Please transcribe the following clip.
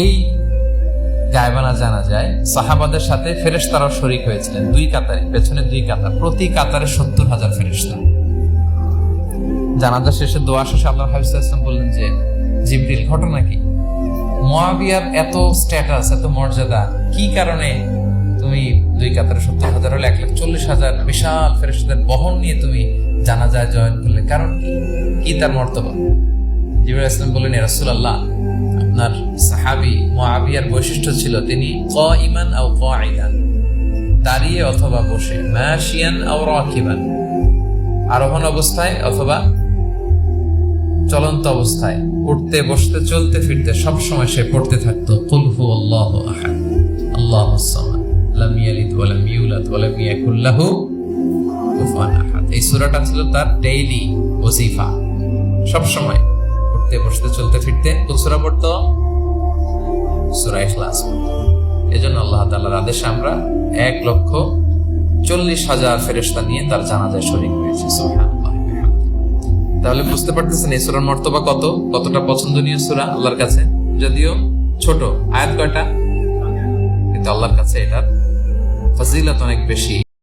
এই গায়বানা জানা যায়, সাহাবাদের সাথে ফেরেশতারাও শরিক হয়েছিলেন। দুই কাতারে পেছনে দুই কাতার। প্রতি কাতারে সত্তর হাজার ফেরেশতা। জানাজা শেষে দোয়া শেষে আল্লাহ হাবিসাম বললেন যে, জিবরিল, ঘটনা কি? মোয়াবিয়ার এত স্ট্যাটাস এত মর্যাদা, কি কারণে তুমি দুই কাতারে সত্তর হাজার হলে এক লাখ চল্লিশ হাজার বিশাল ফেরেশতাদের বহন নিয়ে তুমি জানাজায় জয়েন করলে? কারণ কি? তার মর্তবা? জিবরাইল ইসলাম বললেন রাসুল আল্লাহ আপনার সাহাবি মোয়াবিয়ার বৈশিষ্ট্য ছিল তিনি ক ইমান আও ক আইদান দাঁড়িয়ে অথবা বসে, মাশিয়ান আও রাকিবান। আরোহণ অবস্থায় অথবা চলন্ত অবস্থায়। উঠতে, বসতে, চলতে, ফিরতে সব সময় সে পড়তে থাকতো। কুল হু আল্লাহ আহাদ। আল্লাহ লাম ইয়ালিদ ওয়া লাম ইউলাদ ওয়া লাম ইয়াকুল লাহু কুফুয়ান আহাদ। এই সূরাটা ছিল তার ডেইলি ওজিফা। সব সময় উঠতে বসতে চলতে ফিরতে কোন সূরা পড়তো? সূরা ইখলাস। আল্লাহ আদেশে আমরা এক লক্ষ চল্লিশ হাজার ফেরেশতা নিয়ে তার জানাজায় শরীক হয়েছে। তাহলে বুঝতে পারতেছেন এই সূরার মর্তবা কত? কতটা পছন্দনীয় সূরা আল্লাহর কাছে? যদিও ছোট। আয়াত কয়টা? কিন্তু আল্লাহর কাছে এটার ফজিলত অনেক বেশি।